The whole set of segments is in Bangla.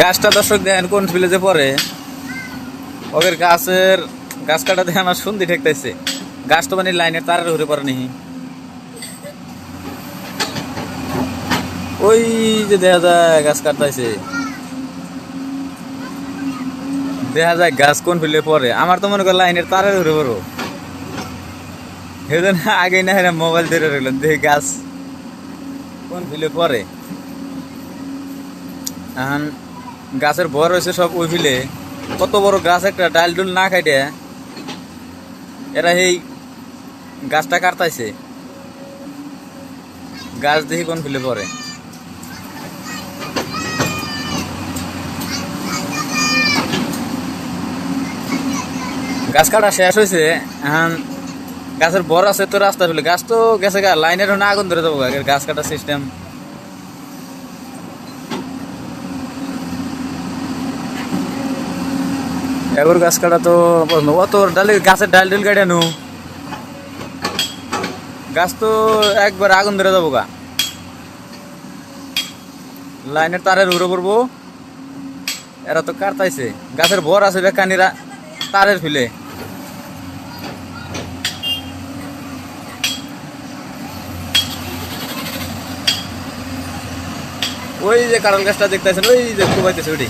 গাছটা দর্শক দেখেন কোন ভিলেজে পরে ওদের গাছের গাছ কাটা দেখে আমার সুন্দি ঠেকতেছে। গাছ তো মানে লাইনের তারের ঘুরে পড়ে নিহি ওই যে দেখা যায় গাছ কাটতেছে। দেখা যায় গাছ কোন ফিলে পরে আমার তো মনে কর লাইনের তারের ঘুরে পড়ো সেদিন আগে না হেরা মোবাইল ধরে রইল, দেখি গাছ কোন ফিলে পরে এখন গাছের ভর হয়েছে সব ওই ফিলে। কত বড় গাছ একটা, ডাল ডুল না খাইটে। এরা এই গাছটা কাটতাইছে। গাছ দেখি কোন ফিলে পড়ে। গাছ কাটা শেষ হয়েছে, এখন গাছের বর আছে তো রাস্তা ফেলে। গাছ তো গেছে গা লাইনের না আগুন ধরে যাব গাছ কাটার সিস্টেম এবার গাছ কাটা তো প্রশ্ন। ও তো ডালে গাছের ডাল ডাল কাটে নু। গাছ তো একবার আগুন ধরে যাব গা। লাইনের তারের উড়ে পড়ব। এরা তো কাটতাইছে। গাছের ভর আছে বেকানিরা তারের ফিলে। ওই যে কারণ গাছটা দেখতেছেন ওই যে খুবাইতেছে ওইটি।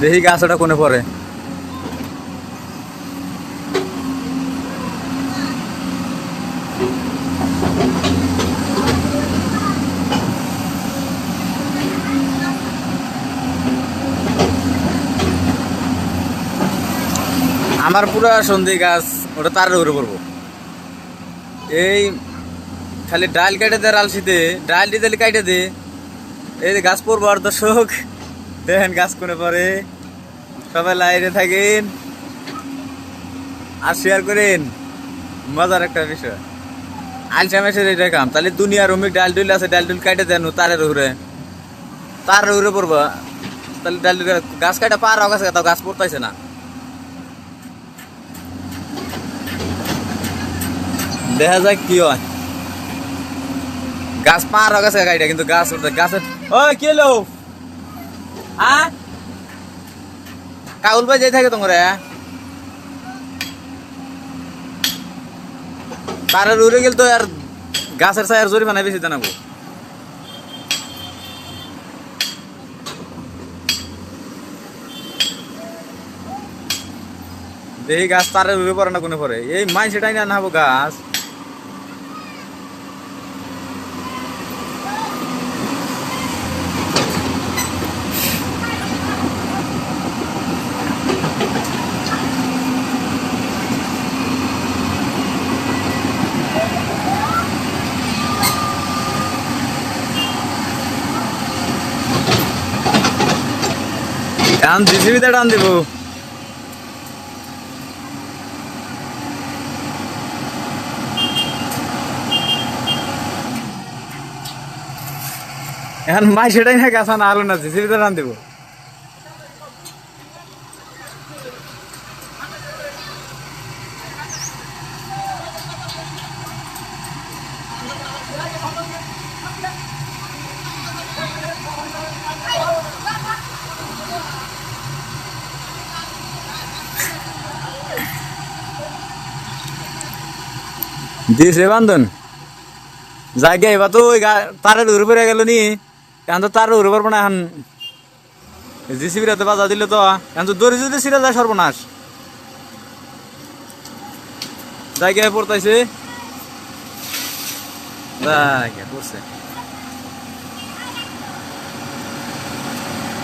দেখি গাছ ওটা কোনে পড়ে আমার পুরো সন্ধি গাছ, ওটা তার উপরে পড়ব এই খালি ডাল কেটে দে আলসিতে ডাল দিয়ে দিলে কাটে দে। এই গাছ পড়ব আর দর্শক দেখেন গাছ কোনে পড়ে সবাই লাইনে থাকেন আর শেয়ার করেন। মজার একটা বিষয়। আলসা মেসের এটা কাম তাহলে দুনিয়ার অমিক ডাল ডুল আছে, ডাল ডুল কাটে দেন তারের উপরে। তারের উপরে পড়ব। তাহলে ডাল ডুল গাছ কাটা পার গাছ, তাও গাছ পড়তাইছে না। দেখা যাক কি হয়। গাছ পার গেছে গাড়িটা কিন্তু গাছ গাছের ও কি হলো? হ্যাঁ কাউল ভাই যাই থাকে তোমরা। তারের উড়ে গেল তো আর গাছের ছায়ার জরিমানা বেশি জানাব দেখি গাছ তারের উড়ে পড়ে না কোনো পরে এই মাই সেটাই না নাবো গাছ। টান জিসিবিতে টান দেবো। এখন মাই সেটাই না গাছা আলো না জিসিবিতে টান দিব। দিছে বান্ধন। জায়গা এবার তো, ওই তারের উড়ে পড়ে গেল নি। এখন তো তার উড়ে পারব না, এখন জিসিবির হাতে বাজা দিলে তো, এখন তো দড়ি যদি ছিঁড়ে যায় সর্বনাশ। জায়গায় পড়তাইছে জায়গায় পড়ছে।